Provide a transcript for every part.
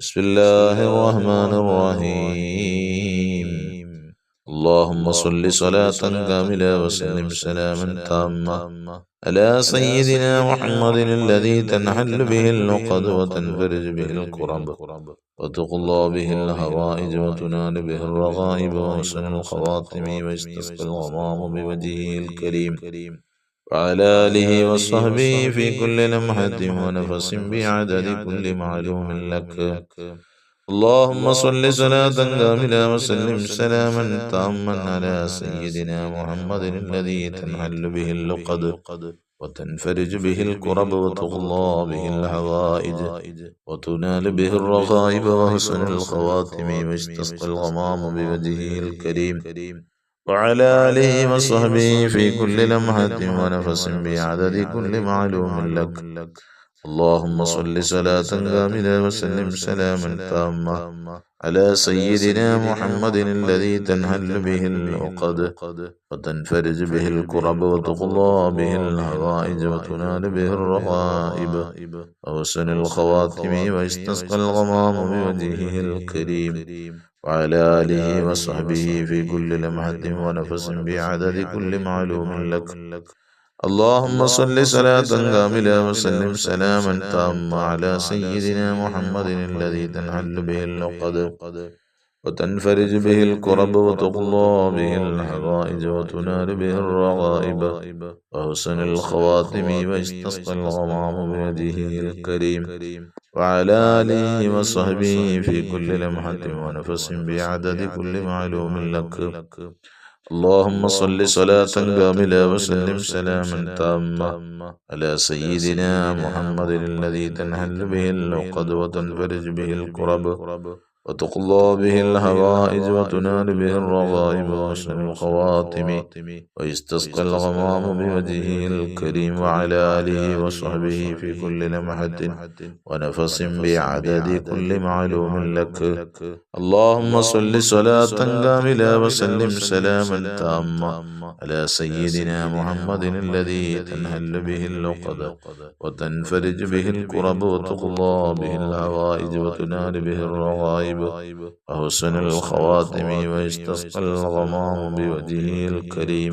بسم الله الرحمن الرحيم. اللهم صل صلاة كاملة وسلم سلاما تاما. على سيدنا محمد الذي تنحل به العقد وتنفرج به الكرب. وتقضى به الهوائج وتنال به الرغائب وحسن الخواتم ويستسقى الغمام بوجهه الكريم. وعلى آله وصحبه في كل لمحة ونفس بعدد كل معلوم لك. اللهم صل صلاة كاملة وسلم سلاما تاما على سيدنا محمد الذي تنحل به اللقد وتنفرج به الكرب وتغلى به الحوائج وتنال به الرغائب وحسن الخواتم واستسقى الغمام بوجهه الكريم. وعلى آله وصحبه في كل لمحة ونفس بعدد كل معلوم لك. اللهم صل صلاة كاملة وسلم سلاما تاما على سيدنا محمد الذي تنهل به العقد وتنفرج به الكرب وتقضى به الهوائج وتنال به الرغائب. وحسن الخواتم ويستسقى الغمام بوجهه الكريم. وعلى آله وصحبه في كل لمحة ونفس بعدد كل معلوم لك اللهم صل صلاة كاملة وسلم سلاما تاما على سيدنا محمد الذي تنحل به العقد وتنفرج به الكرب وتقضى به الحوائج وتنال به الرغائب. وحسن الخواتم ويستسقى الغمام بيده الكريم. وعلى آله وصحبه في كل لمحة ونفس بعدد كل معلوم لك. اللهم صل صلاة كاملة وسلم سلاما تاما على سيدنا محمد الذي تنحل به العقد وتنفرج به الكرب. وتقضى به الهوائج وتنال به الرغائب وحسن الخواتم. ويستسقى الغمام بوجهه الكريم وعلى آله وصحبه في كل لمحة ونفس بعدد كل معلوم لك. اللهم صل صلاة كاملة وسلم سلاما تاما. على سيدنا محمد الذي تنهل به اللقد وتنفرج به الكرب. وتقضى به الهوائج وتنال به الرغائب وحسن الخواتم ويستسقى الغمام بوجهه الكريم.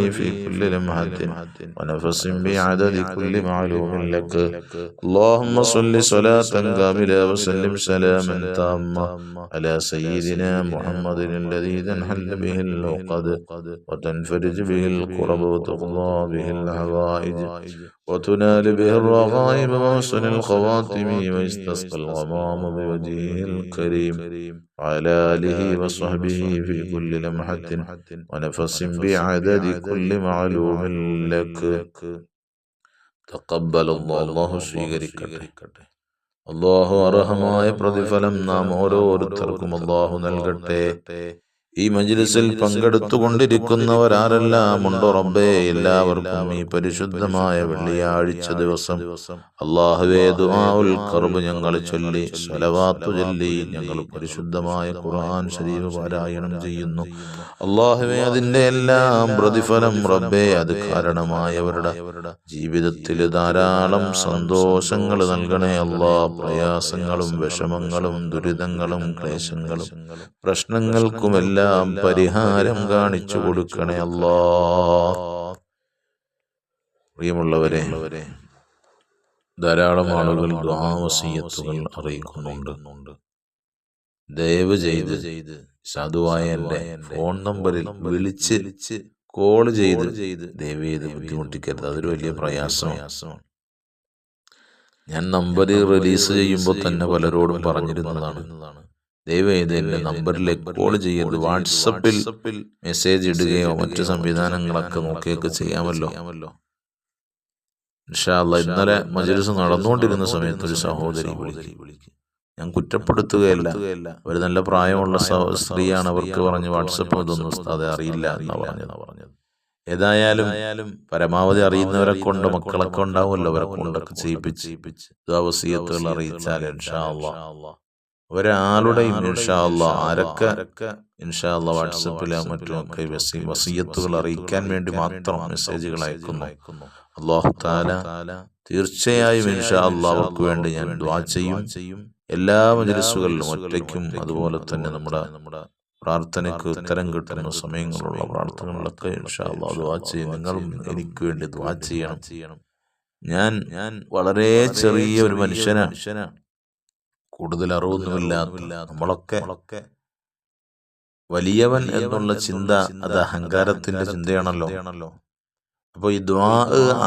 في كل لمحة ونفس بعدد كل معلوم لك. اللهم صل صلاة كاملة وسلم سلاما تاما على سيدنا محمد الذي تنحل به اللقد وتنفرج به الكرب وتقضى به الحوائج وتنال به الرغائب وحسن الخواتم ويستسقى الغمام بوجهه الكريم وعلى آله وصحبه في كل لمحة ونفس بعدد كل معلوم لك تقبل الله الله സ്വീകരിക്കട്ടെ അള്ളാഹു അർഹമായ പ്രതിഫലം നാം ഓരോരുത്തർക്കും അള്ളാഹു നൽകട്ടെ ഈ മജ്ലിസിൽ പങ്കെടുത്തുകൊണ്ടിരിക്കുന്നവരാരെല്ലാം ഉണ്ടോ റബ്ബേ. എല്ലാവർക്കും ഈ പരിശുദ്ധമായ വെള്ളിയാഴ്ച ദിവസം അള്ളാഹുവേ ദുആഉൽ കർബ് ഞങ്ങൾ ചൊല്ലി സ്വലവാത്തു ചൊല്ലി ഞങ്ങൾ പരിശുദ്ധമായ ഖുർആൻ ശരീഫ് പാരായണം ചെയ്യുന്നു. അള്ളാഹുവേ അതിന്റെ എല്ലാം പ്രതിഫലം റബ്ബേ അത് കാരണമായവരുടെ ജീവിതത്തിൽ ധാരാളം സന്തോഷങ്ങൾ നൽകണേ അല്ലാ. പ്രയാസങ്ങളും വിഷമങ്ങളും ദുരിതങ്ങളും ക്ലേശങ്ങളും പ്രശ്നങ്ങൾക്കുമെല്ലാം പരിഹാരം കാണിച്ചു കൊടുക്കണേ അല്ലാ. പ്രിയമുള്ളവരെ ധാരാളം ആളുകൾ ദുഹാവസീയത്തുകൾ അറിയിക്കുന്നുണ്ട്. ദയവ് ചെയ്ത് ചെയ്ത് സാധുവായ എന്റെ ഫോൺ നമ്പറിൽ വിളിച്ച് കോൾ ചെയ്ത് ചെയ്ത് ദയവ് ചെയ്ത് ബുദ്ധിമുട്ടിക്കരുത്. അതൊരു വലിയ പ്രയാസമാണ്. ഞാൻ നമ്പർ റിലീസ് ചെയ്യുമ്പോൾ തന്നെ പലരോടും പറഞ്ഞിരുന്നതാണ്. ദയവ് ഇത് എന്റെ നമ്പറിലേക്ക് കോൾ ചെയ്യരുത്. വാട്സപ്പിൽ മെസ്സേജ് ഇടുകയോ മറ്റു സംവിധാനങ്ങളൊക്കെ നോക്കിയൊക്കെ ചെയ്യാമല്ലോ. ഇൻഷാല്ല ഇന്നലെ മജലിസ് നടന്നുകൊണ്ടിരുന്ന സമയത്ത് ഒരു സഹോദരി വിളിക്കും. ഞാൻ കുറ്റപ്പെടുത്തുകയല്ല. ഒരു നല്ല പ്രായമുള്ള സ്ത്രീയാണ് അവർക്ക് പറഞ്ഞ് വാട്സപ്പ് ഇതൊന്നും ഉസ്താദെ അറിയില്ല എന്നാ പറഞ്ഞത്. പറഞ്ഞത്. ഏതായാലും പരമാവധി അറിയുന്നവരെ കൊണ്ട് മക്കളൊക്കെ ഉണ്ടാവുമല്ലോ അവരെ കൊണ്ടൊക്കെ ചെയ്യിപ്പിച്ച്. വസീയത്തുകൾ അറിയിച്ചാൽ ഒരാളുടെയും ഇൻഷാല്ല ആരൊക്കെ ഇൻഷാല്ല വാട്സപ്പിലോ മറ്റും ഒക്കെ വസീ- വസീയത്തുകൾ അറിയിക്കാൻ വേണ്ടി മാത്രം മെസ്സേജുകൾ അയക്കുന്നു. അള്ളാഹു താല തീർച്ചയായും ഇൻഷാല്ല അവർക്ക് വേണ്ടി ഞാൻ ദ്വാ ചെയ്യും. എല്ലാ മജലിസുകളിലും ഒറ്റയ്ക്കും അതുപോലെ തന്നെ നമ്മുടെ നമ്മുടെ പ്രാർത്ഥനയ്ക്ക് ഉത്തരം കിട്ടുന്ന സമയങ്ങളുള്ള പ്രാർത്ഥനകളൊക്കെ ഇൻഷാല്ല ദ്വാ ചെയ്യും. നിങ്ങളും എനിക്ക് വേണ്ടി ദ്വാ ചെയ്യണം. ചെയ്യണം. ഞാൻ ഞാൻ വളരെ ചെറിയ ഒരു മനുഷ്യനാണ്. കൂടുതൽ അറിവൊന്നുമില്ലാത്ത നമ്മളൊക്കെ വലിയവൻ എന്നുള്ള ചിന്ത അത് അഹങ്കാരത്തിന്റെ ചിന്തയാണല്ലോ. അപ്പൊ ഈ ദ്വാ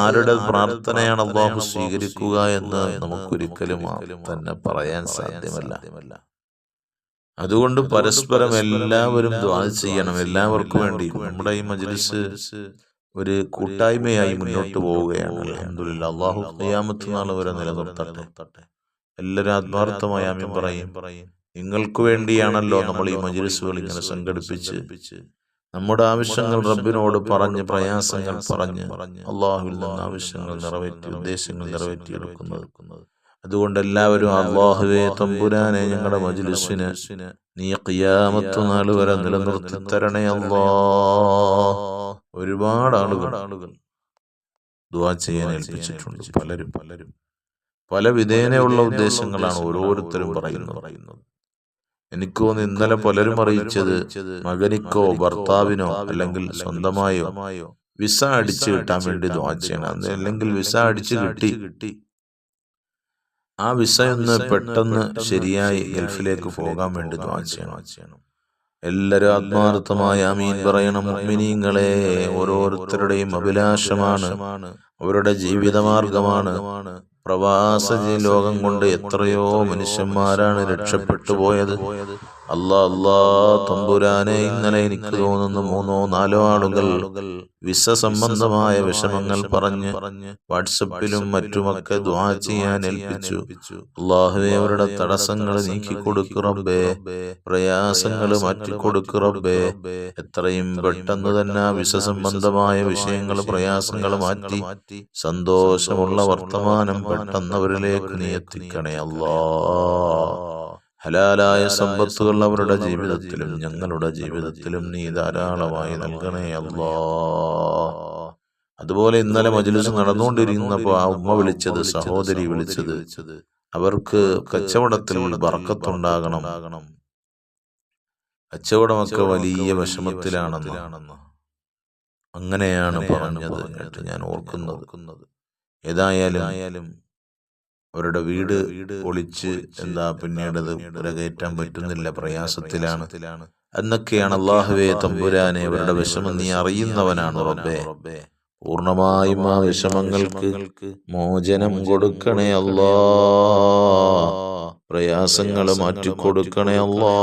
ആരുടെ പ്രാർത്ഥനയാണ് അള്ളാഹു സ്വീകരിക്കുക എന്ന് നമുക്കൊരിക്കലും തന്നെ പറയാൻ സാധ്യമല്ല. അതുകൊണ്ട് പരസ്പരം എല്ലാവരും ദ്വാ ചെയ്യണം. എല്ലാവർക്കും വേണ്ടി. നമ്മുടെ ഈ മജ്ലിസ് ഒരു കൂട്ടായ്മയായി മുന്നോട്ട് പോവുകയാണ്. അലഹമുല്ല അള്ളാഹു ഖിയാമത്ത് നാൾ വരെ നിലനിർത്തട്ടെ. എല്ലാവരും ആത്മാർത്ഥമായി ആമീൻ പറയും. നിങ്ങൾക്ക് വേണ്ടിയാണല്ലോ നമ്മൾ ഈ മജ്ലിസുകൾ ഇങ്ങനെ സംഘടിപ്പിച്ച് നമ്മുടെ ആവശ്യങ്ങൾ റബ്ബിനോട് പറഞ്ഞ് പ്രയാസങ്ങൾ പറഞ്ഞ് അള്ളാഹുവിൽ ആവശ്യങ്ങൾ നിറവേറ്റി ഉദ്ദേശങ്ങൾ നിറവേറ്റിയെടുക്കുന്നത്. അതുകൊണ്ട് എല്ലാവരും അള്ളാഹുവെ തമ്പുരാനെ ഞങ്ങളുടെ മജ്ലിസിന് നീ ഖിയാമത്ത് നാൾ വരെ നിലനിർത്തി തരണേ അള്ളാ ഒരുപാട് ആളുകൾ ആളുകൾ ദുവാ ചെയ്യാൻ ഏൽപ്പിച്ചിട്ടുണ്ട്. പലരും പലരും. പല വിധേനയുള്ള ഉദ്ദേശങ്ങളാണ് ഓരോരുത്തരും പറയുന്നത്. എനിക്കോ ഇന്നലെ പലരും അറിയിച്ചത് മകനിക്കോ ഭർത്താവിനോ അല്ലെങ്കിൽ സ്വന്തമായോ വിസ അടിച്ചു കിട്ടാൻ വേണ്ടി ദ്വാ ചെയ്യണം. അല്ലെങ്കിൽ വിസ അടിച്ചു കിട്ടി. കിട്ടി. ആ വിസ ഒന്ന് പെട്ടെന്ന് ശരിയായി ഗൾഫിലേക്ക് പോകാൻ വേണ്ടി ദ്വാ ചെയ്യണം. എല്ലാവരും ആത്മാർത്ഥമായ അമീൻ പറയണം. മുഅ്മിനീങ്ങളെ ഓരോരുത്തരുടെയും അഭിലാഷമാണ്. അവരുടെ ജീവിതമാർഗമാണ്. പ്രവാസ ലോകം കൊണ്ട് എത്രയോ മനുഷ്യന്മാരാണ് രക്ഷപ്പെട്ടു പോയത്. അല്ലാ അല്ലാ തമ്പുരാനെ ഇന്നലെ എനിക്ക് തോന്നുന്നു മൂന്നോ നാലോ ആളുകൾ വിസ സംബന്ധമായ വിഷമങ്ങൾ പറഞ്ഞ് വാട്സപ്പിലും മറ്റുമൊക്കെ ദ്വാ ചെയ്യാൻ ഏൽപ്പിച്ചു. അള്ളാഹുവെ അവരുടെ തടസ്സങ്ങൾ നീക്കി കൊടുക്കുറബേ പ്രയാസങ്ങൾ മാറ്റിക്കൊടുക്കുറബേ എത്രയും പെട്ടെന്ന് തന്നെ വിസ സംബന്ധമായ വിഷയങ്ങൾ പ്രയാസങ്ങൾ മാറ്റി സന്തോഷമുള്ള വർത്തമാനം പെട്ടെന്ന് അവരിലേക്ക് നീ എത്തിക്കണേ. അല്ലാ. ഹലാലായ സമ്പത്തുകൾ അവരുടെ ജീവിതത്തിലും ഞങ്ങളുടെ ജീവിതത്തിലും നീ ധാരാളമായി നൽകണേ അല്ലോ. അതുപോലെ ഇന്നലെ മജ്ലിസ് നടന്നുകൊണ്ടിരിക്കുന്നപ്പോൾ ആ ഉമ്മ വിളിച്ചത് സഹോദരി വിളിച്ചത്. അവർക്ക് കച്ചവടത്തിൽ ബർക്കത്തുണ്ടാകണം. കച്ചവടമൊക്കെ വലിയ വിഷമത്തിലാണെന്ന്? അങ്ങനെയാണ് പറഞ്ഞത് ഞാൻ ഓർക്കുന്നത്. ഏതായാലും അവരുടെ വീട് ഒളിച്ച് എന്താ പിന്നീട് അത് പുരകയറ്റാൻ പറ്റുന്നില്ല പ്രയാസത്തിലാണ്. എന്നൊക്കെയാണ് അള്ളാഹുവേ തമ്പുരാനെ അവരുടെ വിഷമം നീ അറിയുന്നവനാണ് റബ്ബേ. പൂർണമായും ആ വിഷമങ്ങൾക്ക് മോചനം കൊടുക്കണേ അല്ലാ പ്രയാസങ്ങൾ മാറ്റിക്കൊടുക്കണേ അല്ലാ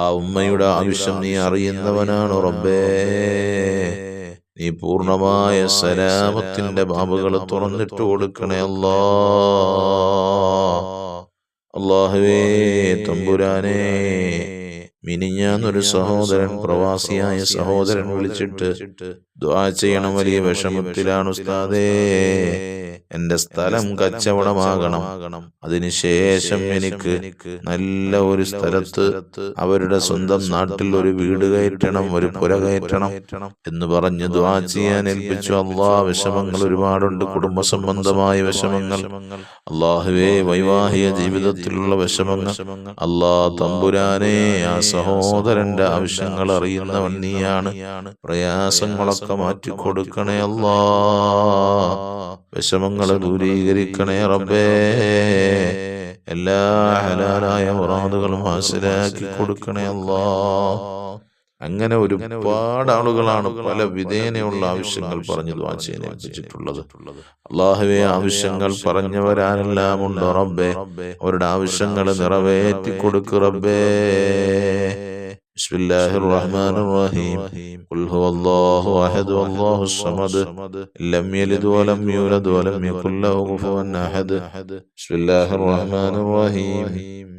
ആ ഉമ്മയുടെ ആവശ്യം നീ അറിയുന്നവനാണ് റബ്ബേ. നീ പൂർണമായ സലാമത്തിന്റെ ബാബുകൾ തുറന്നിട്ട് കൊടുക്കണേ അല്ലാ. അള്ളാഹുവേ തമ്പുരാനേ മിനിഞ്ഞാന്നൊരു സഹോദരൻ പ്രവാസിയായ സഹോദരൻ വിളിച്ചിട്ട് ദ്വാ ചെയ്യണം വലിയ വിഷമത്തിലാണ് ഉസ്താദേ. എന്റെ സ്ഥലം കച്ചവടമാകണം. അതിനുശേഷം എനിക്ക് നല്ല ഒരു സ്ഥലത്ത് അവരുടെ സ്വന്തം നാട്ടിൽ ഒരു വീട് കയറ്റണം ഒരു പുര കയറ്റണം എന്ന് പറഞ്ഞ് ദ്വാ ചെയ്യാൻ ഏൽപ്പിച്ചു അള്ളാ വിഷമങ്ങൾ ഒരുപാടുണ്ട് കുടുംബ സംബന്ധമായ വിഷമങ്ങൾ. അള്ളാഹുവേ വൈവാഹിക ജീവിതത്തിലുള്ള വിഷമങ്ങൾ. അള്ളാ തമ്പുരാനെ ആ സഹോദരന്റെ ആവശ്യങ്ങൾ അറിയുന്നവൻ നീയാണ്. പ്രയാസങ്ങളൊക്കെ മാറ്റിക്കൊടുക്കണേ അല്ലാ. വിഷമങ്ങളെ ദൂരീകരിക്കണേ റബ്ബേ. എല്ലാ ഹലാലായ മുറാദുകളും ഹാസിലാക്കി കൊടുക്കണേ അല്ലാ. അങ്ങനെ ഒരുപാട് ആളുകളാണ് പല വിധേനയുള്ള ആവശ്യങ്ങൾ പറഞ്ഞു ദ്വാ ചെയ്യാൻ ഏൽപ്പിച്ചിട്ടുള്ളത് അള്ളാഹുവെ ആവശ്യങ്ങൾ പറഞ്ഞവരാരെല്ലാം ഉണ്ടോ റബ്ബേ അവരുടെ ആവശ്യങ്ങൾ നിറവേറ്റി കൊടുക്കു റബ്ബേ بسم الله الرحمن الرحيم قل هو الله أحد الله الصمد لم يلد ولم يولد ولم يكن له كفوا أحد بسم الله الرحمن الرحيم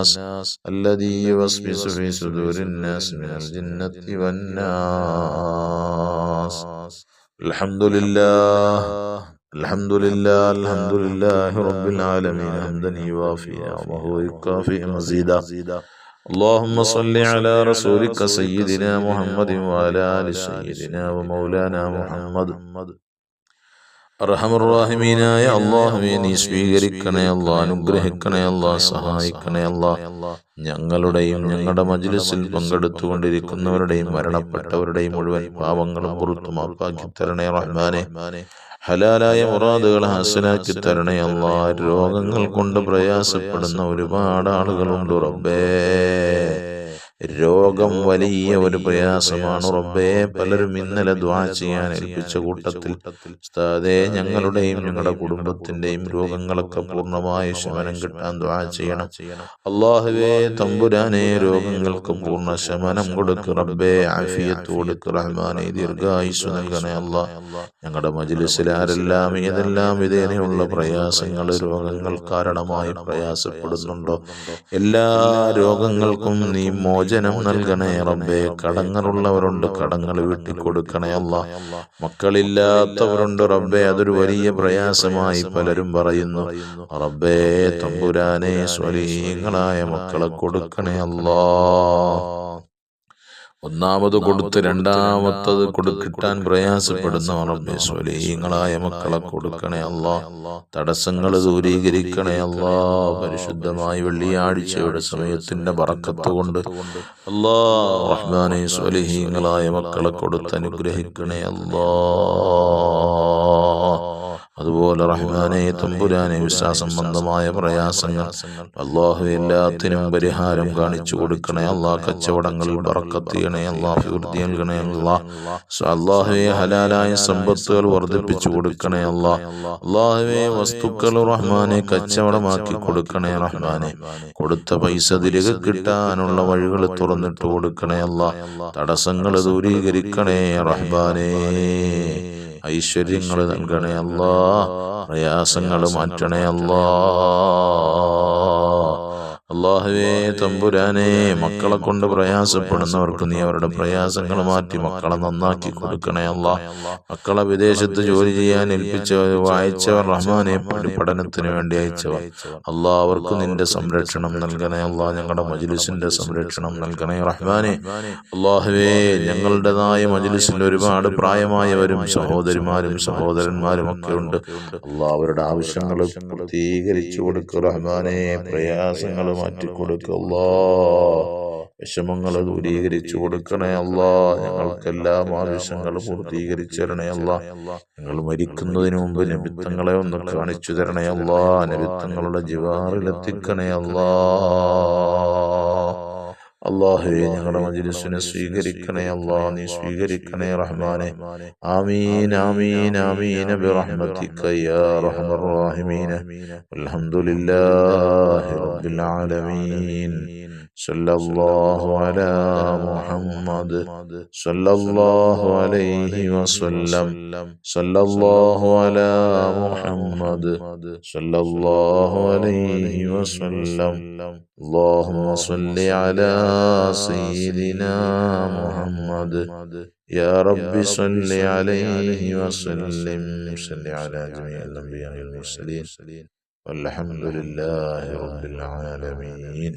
الذي يوسوس في صدور الناس من الجنة والناس الحمد لله الحمد لله الحمد لله رب العالمين حمدا يوافي نعمه ويكافئ مزيدا اللهم صل على رسولك سيدنا محمد وعلى آل سيدنا ومولانا محمد അർഹമറാഹിമീനായ അള്ളാഹുവെ നീ സ്വീകരിക്കണേ അല്ലാ അനുഗ്രഹിക്കണേ അല്ലാ സഹായിക്കണേ അല്ലാ ഞങ്ങളുടെയും ഞങ്ങളുടെ മജ്ലിസിൽ പങ്കെടുത്തുകൊണ്ടിരിക്കുന്നവരുടെയും മരണപ്പെട്ടവരുടെയും മുഴുവൻ പാവങ്ങളും പുറത്തു മാപ്പാക്കി തരണേ റഹ്മാനെ. ഹലാലായ മുറാദുകൾ ഹാസനാക്കി തരണേ അല്ലാ രോഗങ്ങൾ കൊണ്ട് പ്രയാസപ്പെടുന്ന ഒരുപാട് ആളുകളുണ്ട് റബ്ബേ. രോഗം വലിയ ഒരു പ്രയാസമാണ്. റബ്ബേ പലരും ഇന്നലെ ദ്വാ ചെയ്യാൻ ഏൽപ്പിച്ച കൂട്ടത്തിൽ ഉസ്താദേ ഞങ്ങളുടെയും ഞങ്ങളുടെ കുടുംബത്തിന്റെയും രോഗങ്ങളൊക്കെ പൂർണമായ ശമനം കിട്ടാൻ ദ്വാ ചെയ്യണം. അള്ളാഹുവേ തമ്പുരാനെ രോഗങ്ങൾക്ക് പൂർണ ശമനം കൊടുക്ക് റബ്ബേ. ആഫിയത്ത് കൊടുക്ക് റഹ്മാനെ ദീർഘായുസ് നൽകണേ അല്ലാ. ഞങ്ങളുടെ മജിലിസിൽ ആരെല്ലാം ഏതെല്ലാം വിധേനയുള്ള പ്രയാസങ്ങൾ രോഗങ്ങൾ കാരണമായി പ്രയാസപ്പെടുന്നുണ്ടോ? എല്ലാ രോഗങ്ങൾക്കും നീ മോചനം മോചനം നൽകണേ റബ്ബേ. കടങ്ങളുള്ളവരുണ്ട് കടങ്ങൾ വീട്ടി കൊടുക്കണേ അല്ല. മക്കളില്ലാത്തവരുണ്ട് റബ്ബേ. അതൊരു വലിയ പ്രയാസമായി പലരും പറയുന്നു. റബ്ബേ തമ്പുരാനെ സ്വലീങ്ങളായ മക്കളെ കൊടുക്കണേ അല്ലാ. ഒന്നാമത് കൊടുത്ത് രണ്ടാമത്തത് കൊടുക്കിട്ടാൻ പ്രയാസപ്പെടുന്ന റബ്ബെ സ്വലീങ്ങളായ മക്കളെ കൊടുക്കണേ അല്ലാ. തടസ്സങ്ങൾ ദൂരീകരിക്കണേ അല്ലാ. പരിശുദ്ധമായി വെള്ളിയാഴ്ചയുടെ സമയത്തിന്റെ പറക്കത്ത് കൊണ്ട് അല്ലാ. റഹ്മാനെ സ്വലീങ്ങളായ മക്കളെ കൊടുത്ത് അനുഗ്രഹിക്കണേ അല്ലാ. അതുപോലെ റഹ്മാനെ തമ്പുരാനെ വിശ്വാസംബന്ധമായ പ്രയാസങ്ങൾ അള്ളാഹു എല്ലാത്തിനും പരിഹാരം കാണിച്ചു കൊടുക്കണേ. അള്ളാഹ് കച്ചവടങ്ങളിൽ പറക്കത്തിയണേ അള്ളാഹ് വൃത്തി നൽകണേ. അള്ളാഹുവെ ഹലാലായ സമ്പത്തുകൾ വർദ്ധിപ്പിച്ചു കൊടുക്കണേ. അള്ളാഹ് അള്ളാഹുവെ വസ്തുക്കൾ റഹ്മാനെ കച്ചവടമാക്കി കൊടുക്കണേ. റഹ്മാനെ കൊടുത്ത പൈസ തിരികെ കിട്ടാനുള്ള വഴികൾ തുറന്നിട്ട് കൊടുക്കണേ. അള്ളാഹ് തടസ്സങ്ങൾ ദൂരീകരിക്കണേ. റഹ്മാനേ ഐശ്വര്യങ്ങൾ നൽകണേ അല്ലാ പ്രയാസങ്ങൾ മാറ്റണേ അല്ലാ അള്ളാഹുവേ തമ്പുരാനെ മക്കളെ കൊണ്ട് പ്രയാസപ്പെടുന്നവർക്ക് നീ അവരുടെ പ്രയാസങ്ങൾ മാറ്റി മക്കളെ നന്നാക്കി കൊടുക്കണേ അല്ല മക്കളെ വിദേശത്ത് ജോലി ചെയ്യാൻ ഏൽപ്പിച്ചവർ വായിച്ചവർ റഹ്മാനെ പഠനത്തിന് വേണ്ടി അയച്ചവർ. അവർക്ക് നിന്റെ സംരക്ഷണം നൽകണേ അള്ളാഹ് ഞങ്ങളുടെ മജുലിസിന്റെ സംരക്ഷണം നൽകണേ റഹ്മാനെ. അള്ളാഹുവേ ഞങ്ങളുടേതായ മജ്ലിസിൽ ഒരുപാട് പ്രായമായവരും സഹോദരിമാരും സഹോദരന്മാരും ഒക്കെ ഉണ്ട് അള്ളാഹ് അവരുടെ ആവശ്യങ്ങൾ പൂർത്തീകരിച്ചു കൊടുക്കുക റഹ്മാനെ. പ്രയാസങ്ങളും മാറ്റിക്കൊടുക്കല്ലാ വിഷമങ്ങൾ ദൂരീകരിച്ചു കൊടുക്കണേ അല്ല. ഞങ്ങൾക്കെല്ലാം ആവശ്യങ്ങൾ പൂർത്തീകരിച്ചു തരണേ അല്ല. ഞങ്ങൾ മരിക്കുന്നതിന് മുമ്പ് നിമിത്തങ്ങളെ ഒന്ന് കാണിച്ചു തരണേ അല്ല. നിമിത്തങ്ങളുടെ ജിവാറിലെത്തിക്കണേ അല്ലാ. അള്ളാഹുവെ ഞങ്ങളുടെ മജ്ലിസിനെ സ്വീകരിക്കണേ അല്ലാ നീ സ്വീകരിക്കണേ റഹ്മാനെ ആമീൻ ആമീൻ ആമീൻ ബിറഹ്മതിക യാ റഹ്മർ റഹീമീൻ അൽഹംദുലില്ലാഹി റബ്ബിൽ ആലമീൻ صلى الله على محمد صلى الله عليه وسلم صلى الله على محمد صلى الله عليه وسلم اللهم صل على سيدنا محمد يا رب صل عليه وسلم صل على جميع الأنبياء والمرسلين والحمد لله رب العالمين